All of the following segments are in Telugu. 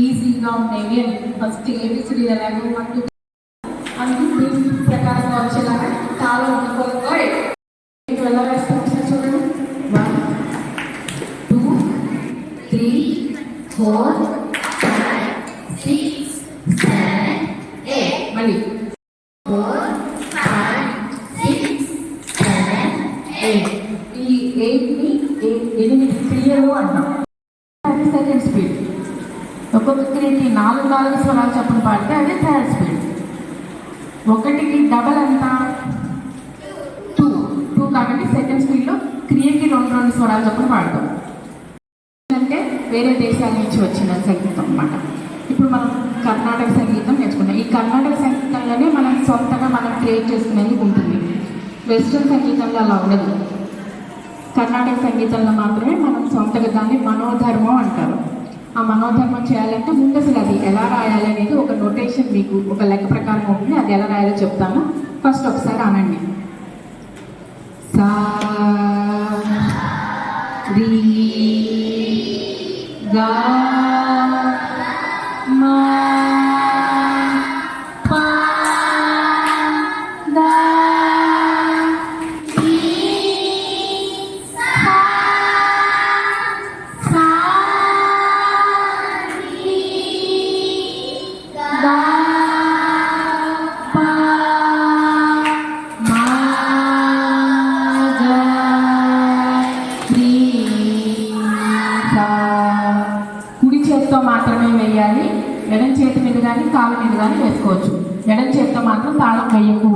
ఈజీగా ఉండేవి అని first A B C D ఎలాగో వన్ టూ అన్ని ప్రకారంగా వచ్చేలాగా చాలా అనుకూలంగా వెళ్ళవేస్తాం ఒకసారి చూడండి. వన్ టూ త్రీ ఫోర్ ఒక్కొక్క స్త్రీకి నాలుగు నాలుగు స్వరాలు చెప్పిన పాడితే అదే థర్డ్ స్పీడ్. ఒకటికి డబల్ ఎంత టూ. టూ కాబట్టి సెకండ్ స్పీడ్లో క్రియకి రెండు రెండు స్వరాలు చొప్పున పాడతాం. అంటే వేరే దేశాల నుంచి వచ్చిన సంగీతం అన్నమాట. ఇప్పుడు మనం కర్ణాటక సంగీతం నేర్చుకున్నాం ఈ కర్ణాటక సంగీతంలోనే మనం సొంతగా మనం క్రియేట్ చేసుకునేందుకు ఉంటుంది. వెస్ట్రన్ సంగీతంలో అలా ఉండదు. కర్ణాటక సంగీతంలో మాత్రమే మనం సొంతగా దాన్ని మనోధర్మం అంటారు. ఆ మనోధర్మం చేయాలంటే ముందు అసలు అది ఎలా రాయాలి అనేది ఒక నోటేషన్ మీకు ఒక లెక్క ప్రకారం ఉంటుంది. అది ఎలా రాయాలో చెప్తాను. ఫస్ట్ ఒకసారి అనండి సా రీ గా María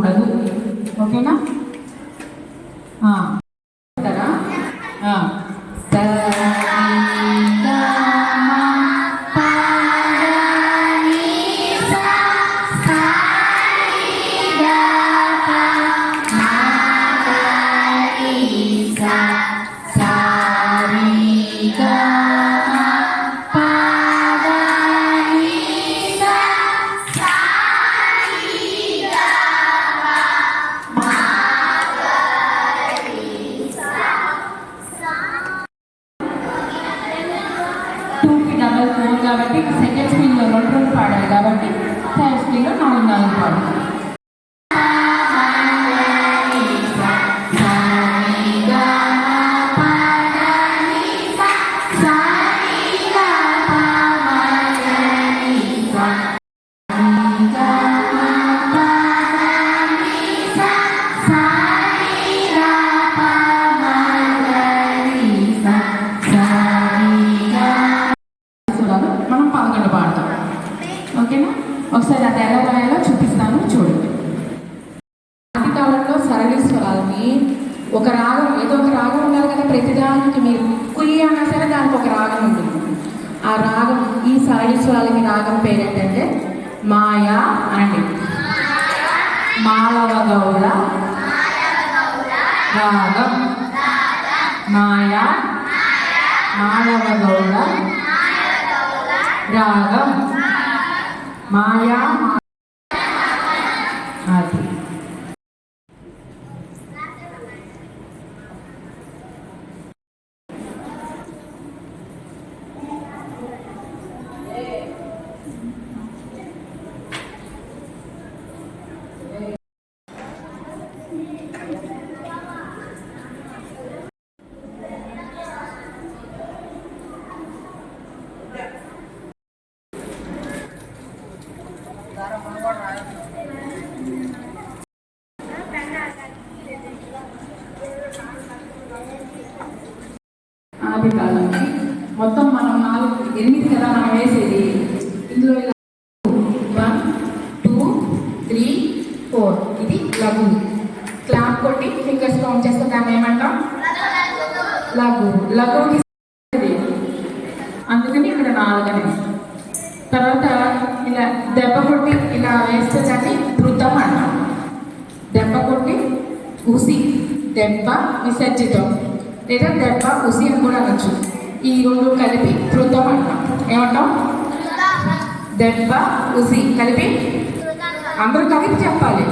కాబట్టి సెకండ్ స్పీడ్లో రెండు రెండు పాడాలి కాబట్టి థర్డ్ స్పీడ్లో నాలుగు నాలుగు పాడాలి ఒకసారి అది ఎలా రాయాలో చూపిస్తాను చూడండి ఆది కాలంలో సరళి స్వరాలని ఒక రాగం ఏదో ఒక రాగం ఉండాలి కదా ప్రతిదానికి మీరు. కుయ్యి అన్నా సరే దానికి ఒక రాగం ఉంటుంది ఆ రాగం ఈ సరళి స్వరాలకి రాగం పేరు ఏంటంటే మాయా అనండి మాలవ గౌడ రాగం. మాయా మాలవ గౌడ రాగం. మాయా ఇందులో ఇలా వన్ టూ త్రీ ఫోర్ ఇది లఘు. క్లాప్ కొట్టి ఫింగర్స్ కౌంట్ చేస్తే దాన్ని ఏమంటాం? లఘు. లఘు అందుకని ఇక్కడ నాలుగని తర్వాత ఇలా దెబ్బ కొట్టి ఇలా వేస్తే దాన్ని వృద్ధం అంటాం. దెబ్బ కొట్టి ఉసి దెబ్బ విసర్జితం. లేదా దెబ్బ ఉసి అని కూడా అనొచ్చు. ఈ రెండు కలిపి వృద్ధం అంటాం. ఏమంటాం? దెబ్బ ఉసి కలిపి అందరూ కలిపి చెప్పాలి.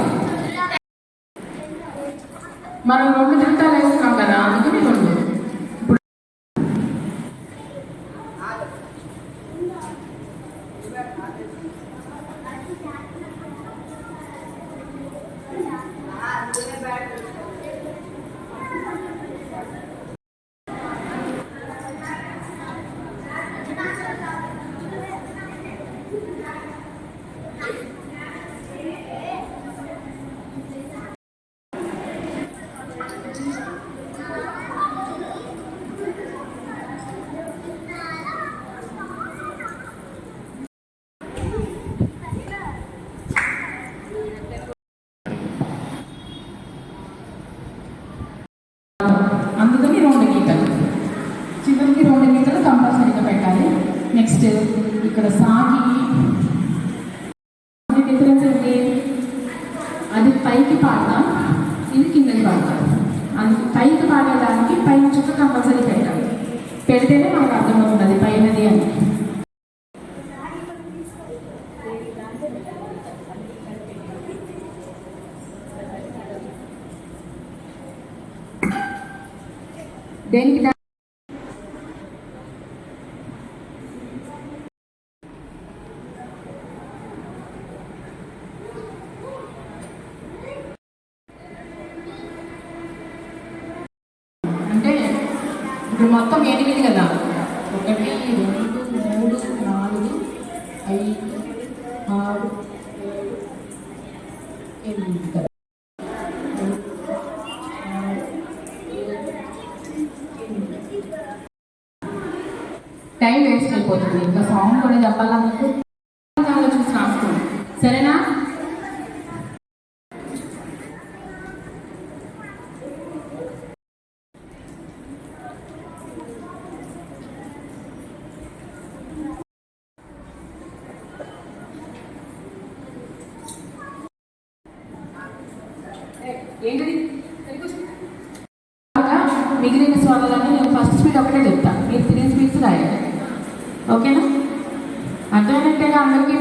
మనం రెండు ధృతాలు వేస్తున్నాం కదా అందుకని రెండు పెడితేనే మనకు అర్థమవుతుంది పైనది అని. దేనికి మొత్తం ఎనిమిది కదా? ఒకటి రెండు మూడు నాలుగు ఐదు ఆరు ఎనిమిది కదా? టైం వేస్ట్ అయిపోతుంది. ఇంకా సాంగ్ కూడా చెప్పాలన్నట్టు మిగిలిన స్వాదాలన్నీ నేను ఫస్ట్ స్పీడ్ ఒకటే చెప్తాను మీరు త్రీ స్పీడ్స్ రాయాలి ఓకేనా? అర్థమైనట్టేగా అందరికీ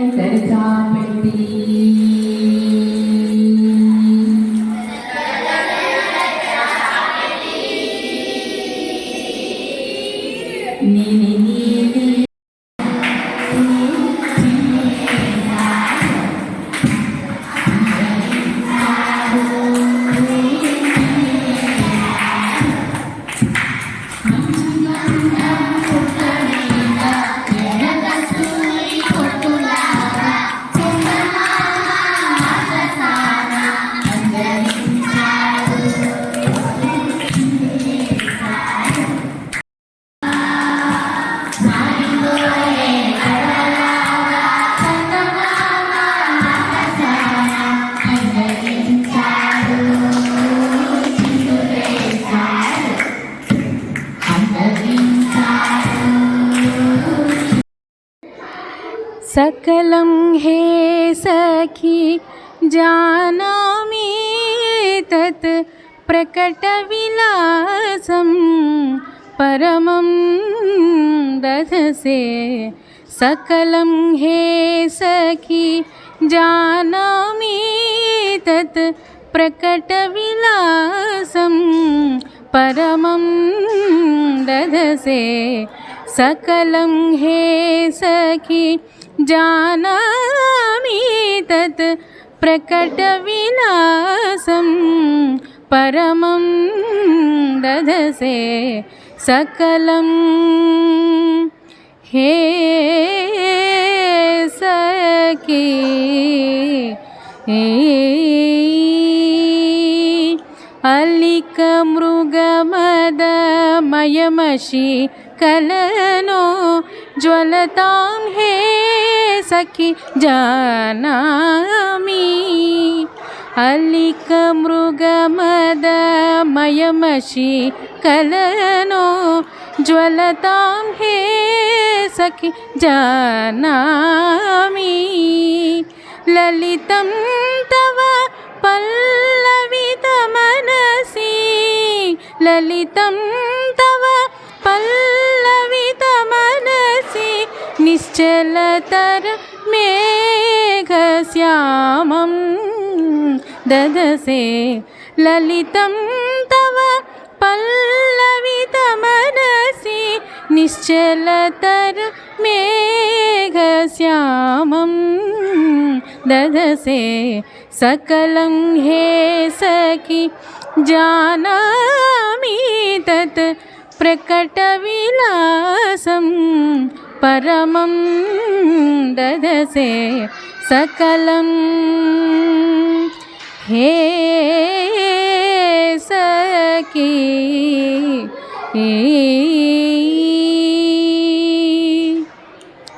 తెల్లని सकलं हे सखी जानामि तत् प्रकटविलासं परमं दधसे सकलं हे सखी जानामि तत् प्रकटविलासं परमं दधसे सकलं हे सखी जानामि तत् प्रकटविलासं परमं दधसे सकलं हे सखी हे अलिकमृगमदमयमषि कलनो ज्वलतां हे सखि जानामि। अलिकमृगमदमयमषि कलनो ज्वलतां हे सखि जानामि। ललितं तव पल्लवितमनसि। ललितं तव पल्लवितमनसि निश्चलतर ददसे ललितं तव पल्लवितमनसि मेघश्यामं ददसे सकलं हे सखि जानामि तत् प्रकटविलासं परमं ददसे सकलं। हे सखी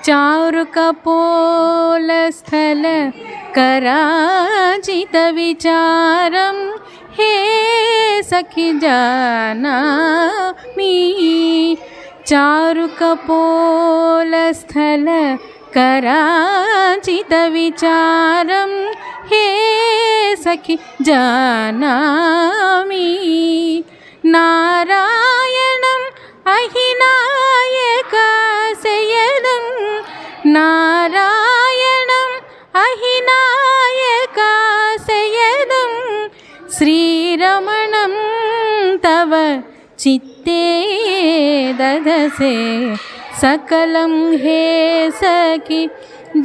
चारुकपोलस्थल कराजितविचारं हे सखि जानामि चारुकपोलस्थल कराजितविचारं हे सखि जानामि नारायणम् अहिनायकाशयनं नारायणम् अहिनायकाशयनं श्रीरमणं तव चित्ते ददसे सकलं हे सखि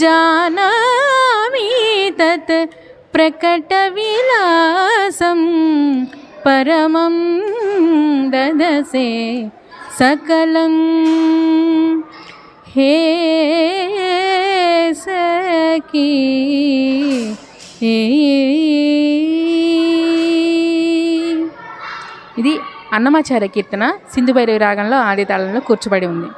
जानामि तत् प्रकटविलासं परमं ददसे सकलं हे सखी। అన్నమాచార్య కీర్తన సింధుభైరవి రాగంలో ఆదితాళంలో కూర్చోబడి కూర్చబడి ఉంది.